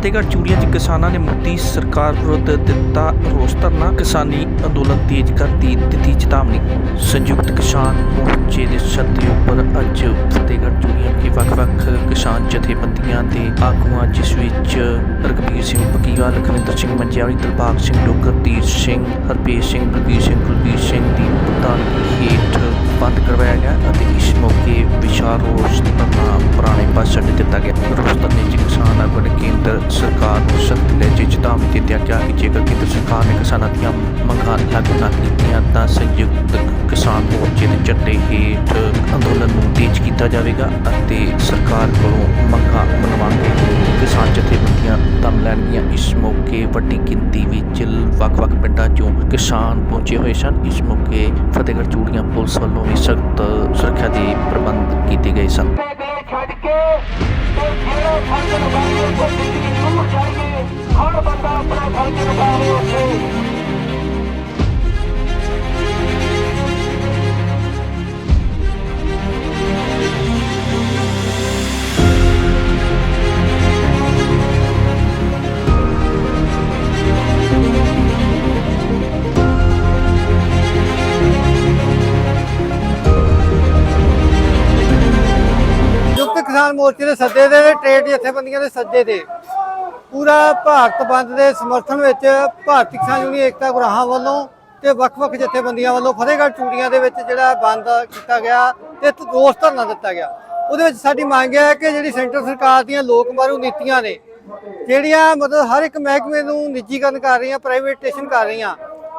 ਫਤਿਹਗੜ੍ਹ ਚੂੜੀਆਂ 'ਚ ਕਿਸਾਨਾਂ ਨੇ ਮੋਦੀ ਸਰਕਾਰ ਵਿਰੁੱਧ ਦਿੱਤਾ ਰੋਸ ਧਰਨਾ। ਕਿਸਾਨੀ ਅੰਦੋਲਨ ਤੇਜ਼ ਕਰ ਦੀ ਦਿੱਤੀ ਚੇਤਾਵਨੀ। ਸੰਯੁਕਤ ਕਿਸਾਨ ਮੋਰਚੇ ਦੇ ਸੱਦੇ ਉੱਪਰ ਅੱਜ ਫਤਿਹਗੜ੍ਹ ਚੂੜੀਆਂ ਵਿਖੇ ਵੱਖ-ਵੱਖ ਕਿਸਾਨ ਜਥੇਬੰਦੀਆਂ ਦੇ ਆਗੂਆਂ, ਜਿਸ ਵਿੱਚ ਰਘਬੀਰ ਸਿੰਘ ਬਕੀਆ ਲਖਵਿੰਦਰ ਸਿੰਘ ਮੰਜਿਆਰੀ ਦਿਲਬਾਗ ਸਿੰਘ ਡੋਗਰ ਤੀਰ ਸਿੰਘ ਹਰਪੇਸ਼ ਸਿੰਘ, ਬਲਬੀਰ ਸਿੰਘ, ਕੁਲਬੀਰ ਸਿੰਘ ਦੀ ਪ੍ਰਧਾਨਗੀ ਹੇਠ ਬੰਦ ਕਰਵਾਇਆ ਗਿਆ ਅਤੇ ਇਸ ਮੌਕੇ ਵਿਸ਼ਾਲ ਰੋਸ ਬੱਸ ਅੱਡੇ ਦਿੱਤਾ ਗਿਆ। ਰੋਸ ਧਰਨੇ 'ਚ ਕਿਸਾਨ ਕੇਂਦਰ ਸਰਕਾਰ ਨੂੰ ਸਖਤ ਲੈ ਚੇਤਾਵਨੀ ਦਿੱਤੀ ਗਿਆ ਕਿ ਜੇਕਰ ਕੇਂਦਰ ਸਰਕਾਰ ਨੇ ਕਿਸਾਨਾਂ ਦੀਆਂ ਮੰਗਾਂ ਲਾਗੂ ਨਾ ਕੀਤੀਆਂ ਤਾਂ ਸੰਯੁਕਤ ਕਿਸਾਨ ਮੋਰਚੇ ਦੇ ਝੰਡੇ ਹੇਠ ਅੰਦੋਲਨ ਨੂੰ ਤੇਜ਼ ਕੀਤਾ ਜਾਵੇਗਾ ਅਤੇ ਸਰਕਾਰ ਕੋਲੋਂ ਮੰਗਾਂ ਮਨਵਾਉਣ ਕਿਸਾਨ ਜਥੇਬੰਦੀਆਂ ਦਮ ਲੈਣਗੀਆਂ। ਇਸ ਮੌਕੇ ਵੱਡੀ ਗਿਣਤੀ ਵਿੱਚ ਵੱਖ-ਵੱਖ ਪਿੰਡਾਂ 'ਚੋਂ ਕਿਸਾਨ ਪਹੁੰਚੇ ਹੋਏ ਸਨ। ਇਸ ਮੌਕੇ ਫਤਿਹਗੜ੍ਹ ਚੂੜੀਆਂ ਪੁਲਿਸ ਵੱਲੋਂ ਵੀ ਸਖਤ ਸੁਰੱਖਿਆ ਦੇ ਪ੍ਰਬੰਧ ਕੀਤੇ ਗਏ ਸਨ। ਛੱਡ ਕੇ ਤੇ ਜਿਹੜਾ ਫਰਜ਼ ਨਿਭਾਵੇ ਉਹ ਜ਼ਿੰਦਗੀ ਨੂੰ ਚਾਹੀਏ ਹਰ ਬੰਦਾ ਆਪਣਾ ਫਰਜ਼ ਨਿਭਾਵੇ ਉੱਥੇ। ਕਿਸਾਨ ਮੋਰਚੇ ਦੇ ਸੱਦੇ ਦੇ ਤੇ ਟ੍ਰੇਡ ਜਥੇਬੰਦੀਆਂ ਦੇ ਸੱਦੇ ਤੇ। ਪੂਰਾ ਭਾਰਤ ਬੰਦ ਦੇ ਸਮਰਥਨ ਵਿੱਚ ਭਾਰਤੀ ਕਿਸਾਨ ਯੂਨੀਅਨ ਏਕਤਾ ਗੁਰਾਹਾਂ ਵੱਲੋਂ ਤੇ ਵੱਖ-ਵੱਖ ਜਥੇਬੰਦੀਆਂ ਵੱਲੋਂ ਫਤਿਹਗੜ੍ਹ ਚੂੜੀਆਂ ਦੇ ਵਿੱਚ ਜਿਹੜਾ ਬੰਦ ਕੀਤਾ ਗਿਆ ਤੇ ਰੋਸ ਧਰਨਾ ਦਿੱਤਾ ਗਿਆ। ਉਹਦੇ ਵਿੱਚ ਸਾਡੀ ਮੰਗ ਹੈ ਕਿ ਜਿਹੜੀ ਸੈਂਟਰ ਸਰਕਾਰ ਦੀਆਂ ਲੋਕ ਮਾਰੂ ਨੀਤੀਆਂ ਨੇ, ਜਿਹੜੀਆਂ ਮਤਲਬ ਹਰ ਇੱਕ ਮਹਿਕਮੇ ਨੂੰ ਨਿੱਜੀਕਰਨ ਕਰ ਰਹੀਆਂ ਪ੍ਰਾਈਵੇਟੇਸ਼ਨ ਕਰ ਰਹੀਆਂ,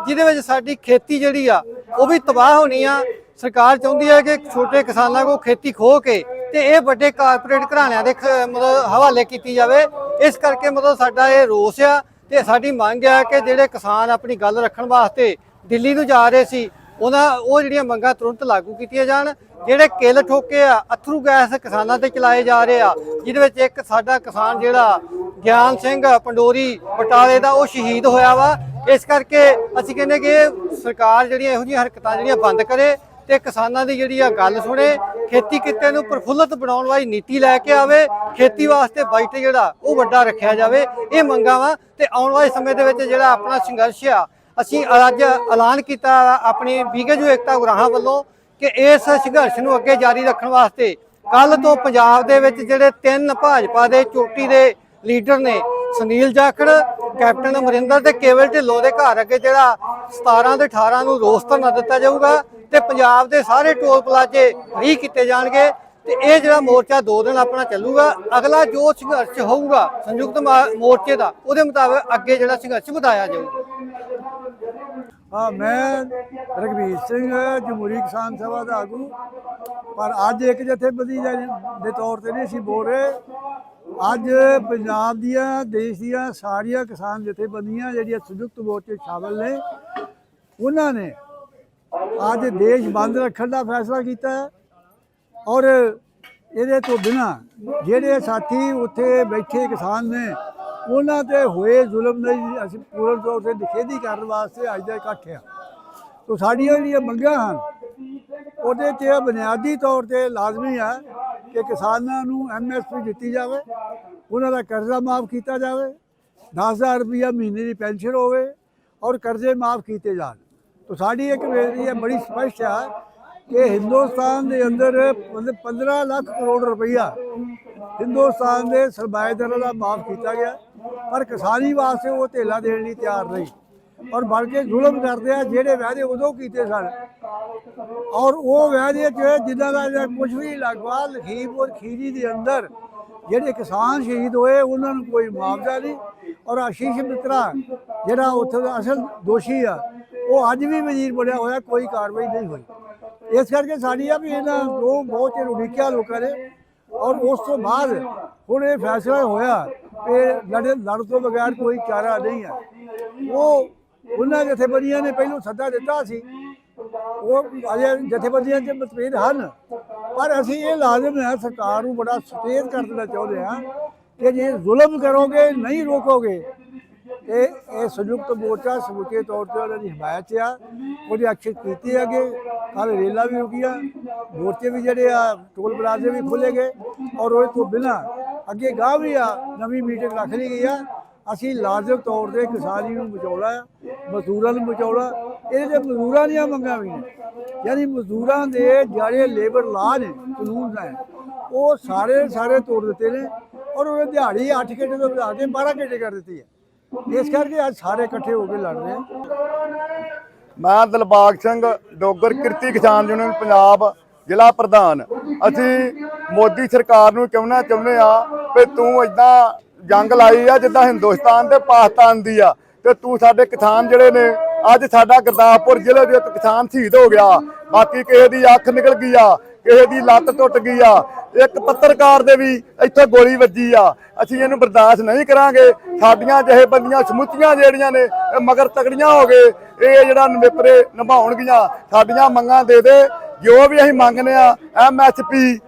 ਜਿਹਦੇ ਵਿੱਚ ਸਾਡੀ ਖੇਤੀ ਜਿਹੜੀ ਆ, ਉਹ ਵੀ ਤਬਾਹ ਹੋਣੀ ਆ। ਸਰਕਾਰ ਚਾਹੁੰਦੀ ਹੈ ਕਿ ਛੋਟੇ ਕਿਸਾਨਾਂ ਕੋ ਖੇਤੀ ਖੋ ਕੇ ਤੇ ਇਹ ਵੱਡੇ ਕਾਰਪੋਰੇਟ ਘਰਾਣਿਆਂ ਦੇ ਖ- ਮਤਲਬ ਹਵਾਲੇ ਕੀਤੀ ਜਾਵੇ। ਇਸ ਕਰਕੇ ਮਤਲਬ ਸਾਡਾ ਇਹ ਰੋਸ ਆ ਤੇ ਸਾਡੀ ਮੰਗ ਆ ਕਿ ਜਿਹੜੇ ਕਿਸਾਨ ਆਪਣੀ ਗੱਲ ਰੱਖਣ ਵਾਸਤੇ ਦਿੱਲੀ ਨੂੰ ਜਾ ਰਹੇ ਸੀ, ਉਹਨਾਂ, ਉਹ ਜਿਹੜੀਆਂ ਮੰਗਾਂ ਤੁਰੰਤ ਲਾਗੂ ਕੀਤੀਆਂ ਜਾਣ। ਜਿਹੜੇ ਕਿੱਲ ਠੋਕੇ ਆ, ਅਥਰੂ ਗੈਸ ਕਿਸਾਨਾਂ ਤੇ ਚਲਾਏ ਜਾ ਰਹੇ ਆ, ਜਿਹਦੇ ਵਿੱਚ ਇੱਕ ਸਾਡਾ ਕਿਸਾਨ ਜਿਹੜਾ ਗਿਆਨ ਸਿੰਘ ਪੰਡੋਰੀ ਬਟਾਲੇ ਦਾ, ਉਹ ਸ਼ਹੀਦ ਹੋਇਆ ਵਾ। ਇਸ ਕਰਕੇ ਅਸੀਂ ਕਹਿੰਦੇ ਕਿ ਸਰਕਾਰ ਜਿਹੜੀਆਂ ਇਹੋ ਜਿਹੀਆਂ ਹਰਕਤਾਂ ਜਿਹੜੀਆਂ ਬੰਦ ਕਰੇ ਤੇ ਕਿਸਾਨਾਂ ਦੀ ਜਿਹੜੀ ਆ ਗੱਲ ਸੁਣੇ ਖੇਤੀ ਕਿੱਤੇ ਨੂੰ ਪ੍ਰਫੁੱਲਤ ਬਣਾਉਣ ਵਾਲੀ ਨੀਤੀ ਲੈ ਕੇ ਆਵੇ, ਖੇਤੀ ਵਾਸਤੇ ਬਜਟ ਜਿਹੜਾ ਉਹ ਵੱਡਾ ਰੱਖਿਆ ਜਾਵੇ, ਇਹ ਮੰਗਾਂ ਵਾ ਤੇ ਆਉਣ ਵਾਲੇ ਸਮੇਂ ਦੇ ਵਿੱਚ ਜਿਹੜਾ ਆਪਣਾ ਸੰਘਰਸ਼ ਆ, ਅਸੀਂ ਅੱਜ ਐਲਾਨ ਕੀਤਾ ਆਪਣੀ ਬੀਗੇਜੂ ਏਕਤਾ ਗੁਰਾਹਾਂ ਵੱਲੋਂ ਕਿ ਇਸ ਸੰਘਰਸ਼ ਨੂੰ ਅੱਗੇ ਜਾਰੀ ਰੱਖਣ ਵਾਸਤੇ ਕੱਲ ਤੋਂ ਪੰਜਾਬ ਦੇ ਵਿੱਚ ਜਿਹੜੇ ਤਿੰਨ ਭਾਜਪਾ ਦੇ ਚੋਟੀ ਦੇ ਲੀਡਰ ਨੇ ਸੁਨੀਲ ਜਾਖੜ, ਕੈਪਟਨ ਅਮਰਿੰਦਰ ਤੇ ਕੇਵਲ ਢਿੱਲੋਂ ਦੇ ਘਰ ਅੱਗੇ ਜਿਹੜਾ 17 ਤੇ 18 ਨੂੰ ਰੋਸ ਧਰਨਾ ਦਿੱਤਾ ਜਾਊਗਾ ਤੇ ਪੰਜਾਬ ਦੇ ਸਾਰੇ ਟੋਲ ਪਲਾਜ਼ੇ ਫ੍ਰੀ ਕੀਤੇ ਜਾਣਗੇ ਤੇ ਇਹ ਜਿਹੜਾ ਮੋਰਚਾ ਦੋ ਦਿਨ ਆਪਣਾ ਚੱਲੂਗਾ, ਅਗਲਾ ਜੋ ਸੰਘਰਸ਼ ਹੋਊਗਾ ਸੰਯੁਕਤ ਮਾ- ਮੋਰਚੇ ਦਾ, ਉਹਦੇ ਮੁਤਾਬਕ ਅੱਗੇ ਜਿਹੜਾ ਸੰਘਰਸ਼ ਵਧਾਇਆ ਜਾਊਗਾ। ਹਾਂ, ਮੈਂ ਰਘਵੀਰ ਸਿੰਘ, ਜਮਹੂਰੀ ਕਿਸਾਨ ਸਭਾ ਦਾ ਆਗੂ, ਪਰ ਅੱਜ ਇੱਕ ਜਥੇਬੰਦੀ ਦੇ ਤੌਰ ਤੇ ਨਹੀਂ ਅਸੀਂ ਬੋਲ ਰਹੇ। ਅੱਜ ਪੰਜਾਬ ਦੀਆਂ, ਦੇਸ਼ ਦੀਆਂ ਸਾਰੀਆਂ ਕਿਸਾਨ ਜਥੇਬੰਦੀਆਂ ਜਿਹੜੀਆਂ ਸੰਯੁਕਤ ਮੋਰਚੇ 'ਚ ਸ਼ਾਮਲ ਨੇ, ਉਹਨਾਂ ਨੇ ਅੱਜ ਦੇਸ਼ ਬੰਦ ਰੱਖਣ ਦਾ ਫੈਸਲਾ ਕੀਤਾ ਔਰ ਇਹਦੇ ਤੋਂ ਬਿਨਾ ਜਿਹੜੇ ਸਾਥੀ ਉੱਥੇ ਬੈਠੇ ਕਿਸਾਨ ਨੇ, ਉਹਨਾਂ ਤੇ ਹੋਏ ਜ਼ੁਲਮ ਦੀ ਅਸੀਂ ਪੂਰਨ ਤੌਰ ਤੇ ਨਿਖੇਧੀ ਕਰਨ ਵਾਸਤੇ ਅੱਜ ਦਾ ਇਕੱਠ ਆ। ਤੋ ਸਾਡੀਆਂ ਜਿਹੜੀਆਂ ਮੰਗਾਂ ਹਨ, ਉਹਦੇ ਤੇ ਬੁਨਿਆਦੀ ਤੌਰ ਤੇ ਲਾਜ਼ਮੀ ਆ। ਕਿ ਕਿਸਾਨਾਂ ਨੂੰ ਐਮਐਸਪੀ ਦਿੱਤੀ ਜਾਵੇ, ਉਹਨਾਂ ਦਾ ਕਰਜ਼ਾ ਮਾਫ ਕੀਤਾ ਜਾਵੇ 10000 ਰੁਪਇਆ ਮਹੀਨੇ ਦੀ ਪੈਨਸ਼ਨ ਹੋਵੇ ਔਰ ਕਰਜ਼ੇ ਮਾਫ ਕੀਤੇ ਜਾਣ। ਤਾਂ ਸਾਡੀ ਇੱਕ ਬੇਨਤੀ ਹੈ, ਬੜੀ ਸਪਸ਼ਟ ਹੈ ਕਿ ਹਿੰਦੁਸਤਾਨ ਦੇ ਅੰਦਰ ਮਤਲਬ 15 ਲੱਖ ਕਰੋੜ ਰੁਪਈਆ ਹਿੰਦੁਸਤਾਨ ਦੇ ਸਰਮਾਏਦਾਰਾਂ ਦਾ ਮਾਫ ਕੀਤਾ ਗਿਆ, ਪਰ ਕਿਸਾਨੀ ਵਾਸਤੇ ਉਹ ਧੇਲਾ ਦੇਣ ਲਈ ਤਿਆਰ ਨਹੀਂ। ਔਰ ਬਲਕਿ ਜ਼ੁਲਮ ਕਰਦੇ ਆ, ਜਿਹੜੇ ਵਾਅਦੇ ਉਦੋਂ ਕੀਤੇ ਸਨ। ਔਰ ਉਹ ਵਾਅਦੇ ਚ ਜਿਨ੍ਹਾਂ ਦਾ ਕੁਝ ਵੀ ਲੱਗਵਾ ਲਖੀਮਪੁਰ ਖੀਰੀ ਦੇ ਅੰਦਰ ਜਿਹੜੇ ਕਿਸਾਨ ਸ਼ਹੀਦ ਹੋਏ, ਉਹਨਾਂ ਨੂੰ ਕੋਈ ਮੁਆਵਜ਼ਾ ਨਹੀਂ। ਔਰ ਆਸ਼ੀਸ਼ ਮਿੱਤਰਾ, ਜਿਹੜਾ ਉੱਥੇ ਦਾ ਅਸਲ ਦੋਸ਼ੀ ਆ, ਉਹ ਅੱਜ ਵੀ ਵਜ਼ੀਰ ਬਣਿਆ ਹੋਇਆ, ਕੋਈ ਕਾਰਵਾਈ ਨਹੀਂ ਹੋਈ। ਇਸ ਕਰਕੇ ਸਾਡੀ ਆ ਵੀ ਇਹਨਾਂ ਨੂੰ ਬਹੁਤ ਚਿਰ ਉਡੀਕਿਆ ਲੋਕਾਂ ਨੇ। ਔਰ ਉਸ ਤੋਂ ਬਾਅਦ ਹੁਣ ਇਹ ਫੈਸਲਾ ਹੋਇਆ ਕਿ ਲੜੇ ਲੜ ਤੋਂ ਬਗੈਰ ਕੋਈ ਚਾਰਾ ਨਹੀਂ ਹੈ ਉਹ ਉਹਨਾਂ ਜਥੇਬੰਦੀਆਂ ਨੇ ਪਹਿਲਾਂ ਸੱਦਾ ਦਿੱਤਾ ਸੀ। ਉਹ ਅਜੇ ਜਥੇਬੰਦੀਆਂ ਚ ਮਤਭੇਦ ਹਨ। ਪਰ ਅਸੀਂ ਇਹ ਲਾਜ਼ਮ ਹੈ, ਸਰਕਾਰ ਨੂੰ ਬੜਾ ਸੁਚੇਤ ਕਰ ਦੇਣਾ ਚਾਹੁੰਦੇ ਹਾਂ ਕਿ ਜੇ ਜ਼ੁਲਮ ਕਰੋਗੇ, ਨਹੀਂ ਰੋਕੋਗੇ ਇਹ ਇਹ ਸੰਯੁਕਤ ਮੋਰਚਾ ਸਮੁੱਚੇ ਤੌਰ ਤੇ ਉਹਨਾਂ ਦੀ ਹਮਾਇਤ 'ਚ ਆ। ਉਹਦੇ ਐਕਸ਼ਨ ਕੀਤੀ ਹੈਗੇ। ਕੱਲ ਰੇਲਾਂ ਵੀ ਰੁਕੀਆਂ, ਮੋਰਚੇ ਵੀ ਜਿਹੜੇ ਆ, ਟੋਲ ਪਲਾਜ਼ੇ ਵੀ ਖੁੱਲੇ ਗਏ। ਔਰ ਉਹ ਤੋਂ ਬਿਨਾ ਅੱਗੇ ਗਾਹ ਵੀ ਆ, ਨਵੀਂ ਮੀਟਿੰਗ ਰੱਖ ਲਈ ਗਈ ਆ। ਅਸੀਂ ਲਾਜ਼ਮ ਤੌਰ ਤੇ ਕਿਸਾਨੀ ਨੂੰ ਬਚਾਉਣਾ ਮਜ਼ਦੂਰਾਂ ਨੂੰ ਬਚਾਉਣਾ ਇਹਦੇ ਤੇ ਮਜ਼ਦੂਰਾਂ ਦੀਆਂ ਮੰਗਾਂ ਵੀ ਨੇ। ਯਾਨੀ ਮਜ਼ਦੂਰਾਂ ਦੇ ਜਿਹੜੇ ਲੇਬਰ ਲਾ ਨੇ, ਕਾਨੂੰਨ ਹੈ, ਉਹ ਸਾਰੇ ਸਾਰੇ ਤੋੜ ਦਿੱਤੇ ਨੇ ਔਰ ਉਹ ਦਿਹਾੜੀ 8 ਘੰਟੇ ਤੋਂ ਵਧਾ ਕੇ 12 ਘੰਟੇ ਕਰ ਦਿੱਤੀ ਹੈ। ਇਸ ਕਰਕੇ ਅੱਜ ਸਾਰੇ ਇਕੱਠੇ ਹੋ ਕੇ ਲੜ ਰਹੇ ਮੈਂ ਦਿਲਬਾਗ ਸਿੰਘ ਡੋਗਰ ਕਿਰਤੀ ਕਿਸਾਨ ਯੂਨੀਅਨ ਪੰਜਾਬ ਜ਼ਿਲ੍ਹਾ ਪ੍ਰਧਾਨ। ਅਸੀਂ ਮੋਦੀ ਸਰਕਾਰ ਨੂੰ ਚਾਹੁੰਨਾ ਚਾਹੁੰਦੇ ਆ ਵੀ ਤੂੰ ਇਦਾਂ ਜੰਗ ਲਾਈ ਆ, ਜਿੱਦਾਂ ਹਿੰਦੁਸਤਾਨ ਤੇ ਪਾਕਿਸਤਾਨ ਦੀ ਆ। ਤੇ ਤੂੰ ਸਾਡੇ ਕਿਸਾਨ ਜਿਹੜੇ ਨੇ, ਅੱਜ ਸਾਡਾ ਗੁਰਦਾਸਪੁਰ ਜ਼ਿਲ੍ਹੇ ਦੇ ਇੱਕ ਕਿਸਾਨ ਸ਼ਹੀਦ ਹੋ ਗਿਆ। ਬਾਕੀ ਕਿਸੇ ਦੀ ਅੱਖ ਨਿਕਲ ਗਈ ਆ, ਕਿਸੇ ਦੀ ਲੱਤ ਟੁੱਟ ਗਈ ਆ। ਇੱਕ ਪੱਤਰਕਾਰ ਦੇ ਵੀ ਇੱਥੇ ਗੋਲੀ ਵੱਜੀ ਆ। ਅਸੀਂ ਇਹਨੂੰ ਬਰਦਾਸ਼ਤ ਨਹੀਂ ਕਰਾਂਗੇ। ਸਾਡੀਆਂ ਜਿਹੇ ਬੰਦੀਆਂ ਸਮੁੱਚੀਆਂ ਜਿਹੜੀਆਂ ਨੇ, ਇਹ ਮਗਰ ਤਕੜੀਆਂ ਹੋ ਗਏ। ਇਹ ਜਿਹੜਾ ਨਿਪਰੇ ਨਿਭਾਉਣਗੀਆਂ, ਸਾਡੀਆਂ ਮੰਗਾਂ ਦੇ ਦੇ। ਜੋ ਵੀ ਅਸੀਂ ਮੰਗਨੇ ਆ ਐਮਐਸਪੀ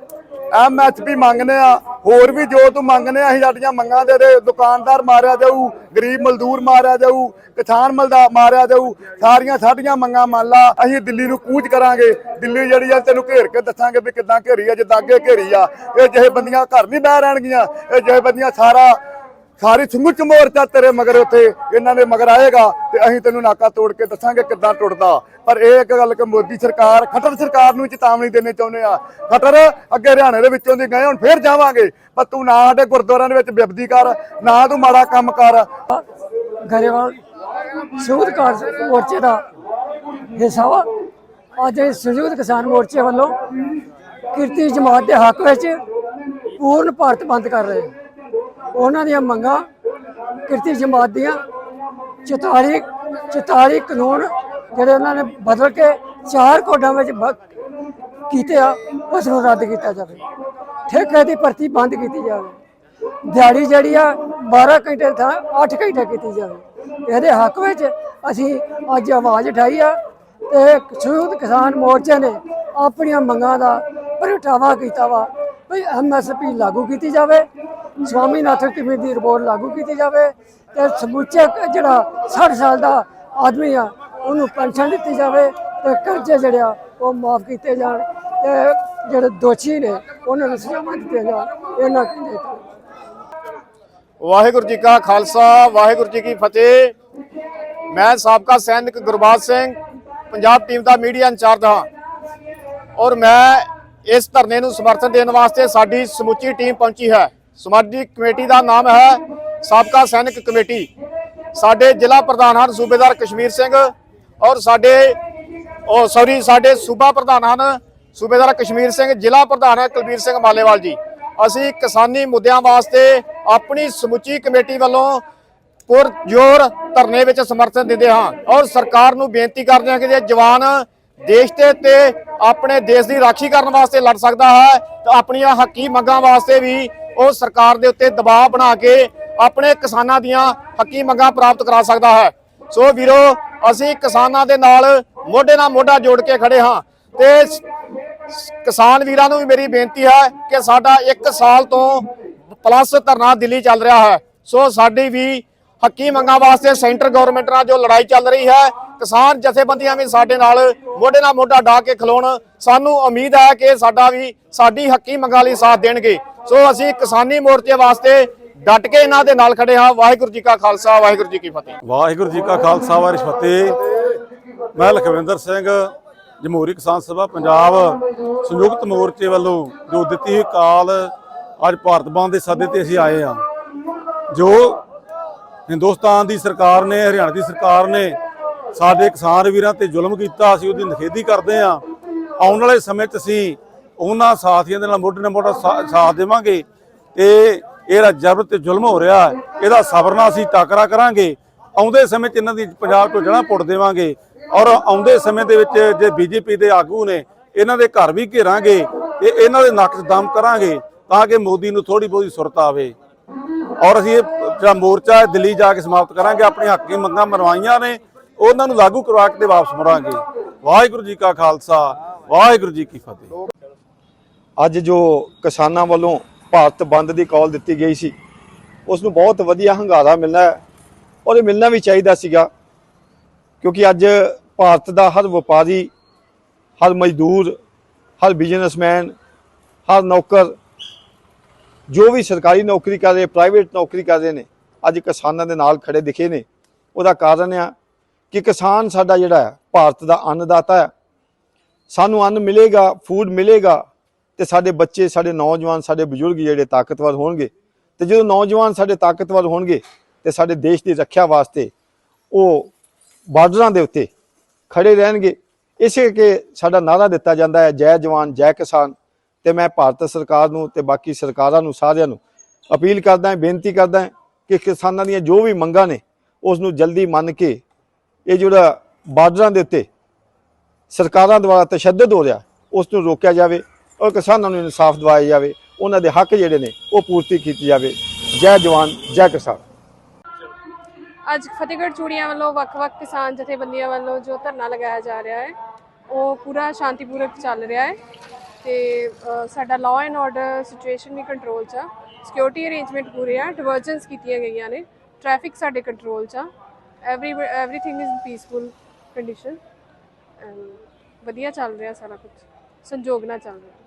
ਐਮਐਸਪੀ ਮੰਗਨੇ ਆ। ਹੋਰ ਵੀ ਜੋ ਤੂੰ ਮੰਗਨੇ ਆ, ਅਸੀਂ ਸਾਡੀਆਂ ਮੰਗਾਂ ਦੇ ਦੇ, ਦੁਕਾਨਦਾਰ ਮਾਰਿਆ ਜਾਊ, ਗਰੀਬ ਮਜ਼ਦੂਰ ਮਾਰਿਆ ਜਾਊ, ਕਿਸਾਨ ਮਲਦਾ ਮਾਰਿਆ ਜਾਊ, ਸਾਰੀਆਂ ਸਾਡੀਆਂ ਮੰਗਾਂ ਮੰਨ ਲਾ, ਅਸੀਂ ਦਿੱਲੀ ਨੂੰ ਕੂਚ ਕਰਾਂਗੇ। ਦਿੱਲੀ ਜਿਹੜੀ ਆ, ਤੈਨੂੰ ਘੇਰ ਕੇ ਦੱਸਾਂਗੇ ਵੀ ਕਿੱਦਾਂ ਘੇਰੀ ਆ, ਜਿੱਦਾਂ ਅੱਗੇ ਘੇਰੀ ਆ। ਇਹ ਜਿਹੇ ਬੰਦੀਆਂ ਘਰ ਨਹੀਂ ਬਹਿ ਰਹਿਣਗੀਆਂ, ਇਹ ਜਿਹੇ ਬੰਦੀਆਂ ਸਾਰਾ ਸਾਰੀ ਸਮੁੱਚ ਮੋਰਚਾ ਤੇਰੇ ਮਗਰ ਉੱਥੇ, ਇਹਨਾਂ ਦੇ ਮਗਰ ਆਏਗਾ ਤੇ ਅਸੀਂ ਤੈਨੂੰ ਨਾਕਾ ਤੋੜ ਕੇ ਦੱਸਾਂਗੇ ਕਿੱਦਾਂ ਟੁੱਟਦਾ। ਪਰ ਇਹ ਇੱਕ ਗੱਲ ਕਿ ਮੋਦੀ ਸਰਕਾਰ, ਖੱਟਰ ਸਰਕਾਰ ਨੂੰ ਚੇਤਾਵਨੀ ਦੇਣੀ ਚਾਹੁੰਦੇ ਆ। ਖੱਟਰ, ਅੱਗੇ ਹਰਿਆਣੇ ਦੇ ਵਿੱਚੋਂ ਦੀ ਗਏ, ਹੁਣ ਫੇਰ ਜਾਵਾਂਗੇ। ਪਰ ਤੂੰ ਨਾ ਸਾਡੇ ਗੁਰਦੁਆਰਿਆਂ ਦੇ ਵਿੱਚ ਬਿਬਦੀ ਕਰ, ਨਾ ਤੂੰ ਮਾੜਾ ਕੰਮ ਕਰ। ਗਰੇਵਾਲ, ਸੰਯੁਕਤ ਮੋਰਚੇ ਦਾ ਹਿੱਸਾ ਵਾ। ਅੱਜ ਅਸੀਂ ਸੰਯੁਕਤ ਕਿਸਾਨ ਮੋਰਚੇ ਵੱਲੋਂ ਕਿਰਤੀ ਜਮਾਤ ਦੇ ਹੱਕ ਵਿੱਚ ਪੂਰਨ ਭਾਰਤ ਬੰਦ ਕਰ ਰਹੇ। ਉਹਨਾਂ ਦੀਆਂ ਮੰਗਾਂ ਕਿਰਤੀ ਜਮਾਤ ਦੀਆਂ 44 44 ਕਾਨੂੰਨ ਜਿਹੜੇ ਉਹਨਾਂ ਨੇ ਬਦਲ ਕੇ ਚਾਰ ਕੋਡਾਂ ਵਿੱਚ ਕੀਤੇ ਆ, ਉਸ ਨੂੰ ਰੱਦ ਕੀਤਾ ਜਾਵੇ। ਠੇਕੇ ਦੀ ਭਰਤੀ ਬੰਦ ਕੀਤੀ ਜਾਵੇ। ਦਿਹਾੜੀ ਜਿਹੜੀ ਆ 12 ਘੰਟੇ ਥਾਂ 8 ਘੰਟੇ ਕੀਤੀ ਜਾਵੇ। ਇਹਦੇ ਹੱਕ ਵਿੱਚ ਅਸੀਂ ਅੱਜ ਆਵਾਜ਼ ਉਠਾਈ ਆ ਤੇ ਸੰਯੁਕਤ ਕਿਸਾਨ ਮੋਰਚੇ ਨੇ ਆਪਣੀਆਂ ਮੰਗਾਂ ਦਾ ਪ੍ਰਗਟਾਵਾ ਕੀਤਾ ਵਾ, ਵੀ ਐਮਐਸਪੀ ਲਾਗੂ ਕੀਤੀ ਜਾਵੇ। ਸਵਾਮੀਨਾਥਨ ਕਮੇਟੀ ਦੀ ਰਿਪੋਰਟ ਲਾਗੂ ਕੀਤੀ ਜਾਵੇ ਤੇ ਸਮੁੱਚੇ ਜਿਹੜਾ 60 ਸਾਲ ਦਾ ਆਦਮੀ ਆ, ਉਹਨੂੰ ਪੈਨਸ਼ਨ ਦਿੱਤੀ ਜਾਵੇ ਤੇ ਕਰਜ਼ੇ ਜਿਹੜੇ ਆ, ਉਹ ਮਾਫ ਕੀਤੇ ਜਾਣ ਤੇ ਜਿਹੜੇ ਦੋਸ਼ੀ ਨੇ, ਉਹਨਾਂ ਨੂੰ ਸਜ਼ਾਵਾਂ ਦਿੱਤੀਆਂ ਜਾਣ ਇਹਨਾਂ ਵਾਹਿਗੁਰੂ ਜੀ ਕਾ ਖਾਲਸਾ, ਵਾਹਿਗੁਰੂ ਜੀ ਕੀ ਫਤਿਹ। ਮੈਂ ਸਾਬਕਾ ਸੈਨਿਕ ਗੁਰਬਾਜ ਸਿੰਘ, ਪੰਜਾਬ ਟੀਮ ਦਾ ਮੀਡੀਆ ਇੰਚਾਰਜ ਹਾਂ। ਔਰ ਮੈਂ ਇਸ ਧਰਨੇ ਨੂੰ ਸਮਰਥਨ ਦੇਣ ਵਾਸਤੇ ਸਾਡੀ ਸਮੁੱਚੀ ਟੀਮ ਪਹੁੰਚੀ ਹੈ। ਸਮਾਜਿਕ ਕਮੇਟੀ ਦਾ ਨਾਮ ਹੈ ਸਾਬਕਾ ਸੈਨਿਕ ਕਮੇਟੀ। ਸਾਡੇ ਜ਼ਿਲ੍ਹਾ ਪ੍ਰਧਾਨ ਹਨ ਸੂਬੇਦਾਰ ਕਸ਼ਮੀਰ ਸਿੰਘ ਔਰ ਸਾਡੇ, ਉਹ ਸੌਰੀ ਸਾਡੇ ਸੂਬਾ ਪ੍ਰਧਾਨ ਹਨ ਸੂਬੇਦਾਰ ਕਸ਼ਮੀਰ ਸਿੰਘ, ਜ਼ਿਲ੍ਹਾ ਪ੍ਰਧਾਨ ਹੈ ਕੁਲਬੀਰ ਸਿੰਘ ਮਾਲੇਵਾਲ ਜੀ। ਅਸੀਂ ਕਿਸਾਨੀ ਮੁੱਦਿਆਂ ਵਾਸਤੇ ਆਪਣੀ ਸਮੁੱਚੀ ਕਮੇਟੀ ਵੱਲੋਂ ਪੁਰ ਜੋਰ ਧਰਨੇ ਵਿੱਚ ਸਮਰਥਨ ਦਿੰਦੇ ਹਾਂ ਔਰ ਸਰਕਾਰ ਨੂੰ ਬੇਨਤੀ ਕਰਦੇ ਹਾਂ ਕਿ ਜੇ ਜਵਾਨ ਦੇਸ਼ ਦੇ ਤੇ ਆਪਣੇ ਦੇਸ਼ ਦੀ ਰਾਖੀ ਕਰਨ ਵਾਸਤੇ ਲੜ ਸਕਦਾ ਹੈ ਤਾਂ ਆਪਣੀਆਂ ਹੱਕੀ ਮੰਗਾਂ ਵਾਸਤੇ ਵੀ ਉਹ ਸਰਕਾਰ ਦੇ ਉੱਤੇ ਦਬਾਅ ਬਣਾ ਕੇ ਆਪਣੇ ਕਿਸਾਨਾਂ ਦੀਆਂ ਹੱਕੀ ਮੰਗਾਂ ਪ੍ਰਾਪਤ ਕਰਾ ਸਕਦਾ ਹੈ। ਸੋ ਵੀਰੋ, ਅਸੀਂ ਕਿਸਾਨਾਂ ਦੇ ਨਾਲ ਮੋਢੇ ਨਾਲ ਮੋਢਾ ਜੋੜ ਕੇ ਖੜੇ ਹਾਂ ਤੇ ਕਿਸਾਨ ਵੀਰਾਂ ਨੂੰ ਵੀ ਮੇਰੀ ਬੇਨਤੀ ਹੈ ਕਿ ਸਾਡਾ 1 ਸਾਲ ਤੋਂ ਪਲੱਸ ਧਰਨਾ ਦਿੱਲੀ ਚੱਲ ਰਿਹਾ ਹੈ। ਸੋ ਸਾਡੀ ਵੀ ਹੱਕੀ ਮੰਗਾਂ ਵਾਸਤੇ ਸੈਂਟਰ ਗਵਰਨਮੈਂਟ ਨਾਲ ਜੋ ਲੜਾਈ ਚੱਲ ਰਹੀ ਹੈ ਕਿਸਾਨ ਜਥੇਬੰਦੀਆਂ ਵੀ ਸਾਡੇ ਨਾਲ ਮੋਢੇ ਨਾਲ ਮੋਢਾ ਢਾ ਕੇ ਖਲੋਣ। ਸਾਨੂੰ ਉਮੀਦ ਹੈ ਕਿ ਸਾਡਾ ਵੀ ਸਾਡੀ ਹੱਕੀ ਮੰਗਾਂ ਲਈ ਸਾਥ ਦੇਣਗੇ। ਸੋ ਅਸੀਂ ਕਿਸਾਨੀ ਮੋਰਚੇ ਵਾਸਤੇ ਡਟ ਕੇ ਇਹਨਾਂ ਦੇ ਨਾਲ ਖੜੇ ਹਾਂ। ਵਾਹਿਗੁਰੂ ਜੀ ਕਾ ਖਾਲਸਾ, ਵਾਹਿਗੁਰੂ ਜੀ ਕੀ ਫਤਿਹ। ਵਾਹਿਗੁਰੂ ਜੀ ਕਾ ਖਾਲਸਾ, ਵਾਹਿਗੁਰੂ ਫਤਿਹ। ਮੈਂ ਲਖਵਿੰਦਰ ਸਿੰਘ, ਜਮਹੂਰੀ ਕਿਸਾਨ ਸਭਾ, ਪੰਜਾਬ ਸੰਯੁਕਤ ਮੋਰਚੇ ਵੱਲੋਂ ਜੋ ਦਿੱਤੀ ਹੋਈ ਕਾਲ ਅੱਜ ਭਾਰਤ ਬੰਦ ਦੇ ਸੱਦੇ ਤੇ ਅਸੀਂ ਆਏ ਹਾਂ। ਜੋ ਹਿੰਦੁਸਤਾਨ ਦੀ ਸਰਕਾਰ ਨੇ, ਹਰਿਆਣਾ ਦੀ ਸਰਕਾਰ ਨੇ ਸਾਡੇ ਕਿਸਾਨ ਵੀਰਾਂ ਤੇ ਜ਼ੁਲਮ ਕੀਤਾ, ਅਸੀਂ ਉਹਦੀ ਨਿਖੇਧੀ ਕਰਦੇ ਹਾਂ। ਆਉਣ ਵਾਲੇ ਸਮੇਂ 'ਚ ਅਸੀਂ ਉਹਨਾਂ ਸਾਥੀਆਂ ਦੇ ਨਾਲ ਮੋਢੇ ਨਾਲ ਮੋਢਾ ਸਾ- ਸਾਥ ਦੇਵਾਂਗੇ। ਤੇ ਇਹਦਾ ਜ਼ਬਰ ਤੇ ਜ਼ੁਲਮ ਹੋ ਰਿਹਾ ਇਹਦਾ ਸਬਰ ਨਾਲ ਅਸੀਂ ਟਾਕਰਾ ਕਰਾਂਗੇ। ਆਉਂਦੇ ਸਮੇਂ 'ਚ ਇਹਨਾਂ ਦੀ ਪੰਜਾਬ ਤੋਂ ਜੜ੍ਹਾਂ ਪੁੱਟ ਦੇਵਾਂਗੇ। ਔਰ ਆਉਂਦੇ ਸਮੇਂ ਦੇ ਵਿੱਚ ਜੇ ਬੀਜੇਪੀ ਦੇ ਆਗੂ ਨੇ, ਇਹਨਾਂ ਦੇ ਘਰ ਵੀ ਘੇਰਾਂਗੇ ਤੇ ਇਹਨਾਂ ਦੇ ਨੱਕ 'ਚ ਦਮ ਕਰਾਂਗੇ ਤਾਂ ਕਿ ਮੋਦੀ ਨੂੰ ਥੋੜੀ ਬਹੁਤੀ ਸੁਰਤ ਆਵੇ। ਔਰ ਅਸੀਂ ਇਹ ਜਿਹੜਾ ਮੋਰਚਾ ਦਿੱਲੀ ਜਾ ਕੇ ਸਮਾਪਤ ਕਰਾਂਗੇ। ਆਪਣੇ ਹੱਕੀ ਮੰਗਾਂ ਮਰਵਾਈਆਂ ਨੇ। ਉਹਨਾਂ ਨੂੰ ਲਾਗੂ ਕਰਵਾ ਕੇ ਤੇ ਵਾਪਸ ਮੁੜਾਂਗੇ। ਵਾਹਿਗੁਰੂ ਜੀ ਕਾ ਖਾਲਸਾ, ਵਾਹਿਗੁਰੂ ਜੀ ਕੀ ਫਤਿਹ। ਅੱਜ ਜੋ ਕਿਸਾਨਾਂ ਵੱਲੋਂ ਭਾਰਤ ਬੰਦ ਦੀ ਕਾਲ ਦਿੱਤੀ ਗਈ ਸੀ, ਉਸ ਨੂੰ ਬਹੁਤ ਵਧੀਆ ਹੰਗਾਰਾ ਮਿਲਣਾ ਹੈ ਔਰ ਇਹ ਮਿਲਣਾ ਵੀ ਚਾਹੀਦਾ ਸੀਗਾ, ਕਿਉਂਕਿ ਅੱਜ ਭਾਰਤ ਦਾ ਹਰ ਵਪਾਰੀ, ਹਰ ਮਜ਼ਦੂਰ, ਹਰ ਬਿਜ਼ਨਸਮੈਨ ਹਰ ਨੌਕਰ, ਜੋ ਵੀ ਸਰਕਾਰੀ ਨੌਕਰੀ ਕਰ ਰਹੇ ਪ੍ਰਾਈਵੇਟ ਨੌਕਰੀ ਕਰ ਰਹੇ ਨੇ, ਅੱਜ ਕਿਸਾਨਾਂ ਦੇ ਨਾਲ ਖੜੇ ਦਿਖੇ ਨੇ। ਉਹਦਾ ਕਾਰਨ ਆ ਕਿ ਕਿਸਾਨ ਸਾਡਾ ਜਿਹੜਾ ਹੈ, ਭਾਰਤ ਦਾ ਅੰਨਦਾਤਾ ਹੈ। ਸਾਨੂੰ ਅੰਨ ਮਿਲੇਗਾ ਫੂਡ ਮਿਲੇਗਾ ਤੇ ਸਾਡੇ ਬੱਚੇ, ਸਾਡੇ ਨੌਜਵਾਨ, ਸਾਡੇ ਬਜ਼ੁਰਗ ਜਿਹੜੇ ਤਾਕਤਵਰ ਹੋਣਗੇ ਤੇ ਜਦੋਂ ਨੌਜਵਾਨ ਸਾਡੇ ਤਾਕਤਵਰ ਹੋਣਗੇ ਤੇ ਸਾਡੇ ਦੇਸ਼ ਦੀ ਰੱਖਿਆ ਵਾਸਤੇ ਉਹ ਬਾਰਡਰਾਂ ਦੇ ਉੱਤੇ ਖੜੇ ਰਹਿਣਗੇ। ਇਸੇ ਕਿ ਸਾਡਾ ਨਾਰਾ ਦਿੱਤਾ ਜਾਂਦਾ ਹੈ, ਜੈ ਜਵਾਨ, ਜੈ ਕਿਸਾਨ ਤੇ ਮੈਂ ਭਾਰਤ ਸਰਕਾਰ ਨੂੰ ਤੇ ਬਾਕੀ ਸਰਕਾਰਾਂ ਨੂੰ, ਸਾਰਿਆਂ ਨੂੰ ਅਪੀਲ ਕਰਦਾ ਹਾਂ, ਬੇਨਤੀ ਕਰਦਾ ਹਾਂ ਕਿ ਕਿਸਾਨਾਂ ਦੀਆਂ ਜੋ ਵੀ ਮੰਗਾਂ ਨੇ ਉਸ ਨੂੰ ਜਲਦੀ ਮੰਨ ਕੇ ਇਹ ਜਿਹੜਾ ਬਾਰਡਰਾਂ ਦੇ ਉੱਤੇ ਸਰਕਾਰਾਂ ਦੁਆਰਾ ਤਸ਼ੱਦਦ ਹੋ ਰਿਹਾ, ਉਸ ਨੂੰ ਰੋਕਿਆ ਜਾਵੇ ਔਰ ਕਿਸਾਨਾਂ ਨੂੰ ਇਨਸਾਫ ਦਿਵਾਇਆ ਜਾਵੇ, ਉਹਨਾਂ ਦੇ ਹੱਕ ਜਿਹੜੇ ਨੇ ਉਹ ਪੂਰਤੀ ਕੀਤੀ ਜਾਵੇ। ਜੈ ਜਵਾਨ, ਜੈ ਕਿਸਾਨ। ਅੱਜ ਫਤਿਹਗੜ੍ਹ ਚੂੜੀਆਂ ਵੱਲੋਂ ਵੱਖ-ਵੱਖ ਕਿਸਾਨ ਜਥੇਬੰਦੀਆਂ ਵੱਲੋਂ ਜੋ ਧਰਨਾ ਲਗਾਇਆ ਜਾ ਰਿਹਾ ਹੈ, ਉਹ ਪੂਰਾ ਸ਼ਾਂਤੀਪੂਰਵਕ ਚੱਲ ਰਿਹਾ ਹੈ ਤੇ ਸਾਡਾ ਲਾਅ ਐਂਡ ਆਰਡਰ ਸਿਚੁਏਸ਼ਨ ਵੀ ਕੰਟਰੋਲ 'ਚ ਆ। ਸਿਕਿਉਰਿਟੀ ਅਰੇਂਜਮੈਂਟ ਪੂਰੇ ਆ ਡਿਵਰਜਨਸ ਕੀਤੀਆਂ ਗਈਆਂ ਨੇ ਟ੍ਰੈਫਿਕ ਸਾਡੇ ਕੰਟਰੋਲ 'ਚ ਆ। Every everything is peaceful condition and ਵਧੀਆ ਚੱਲ ਰਿਹਾ ਸਾਰਾ ਕੁਝ ਸੰਜੋਗ ਨਾਲ ਚੱਲ ਰਿਹਾ।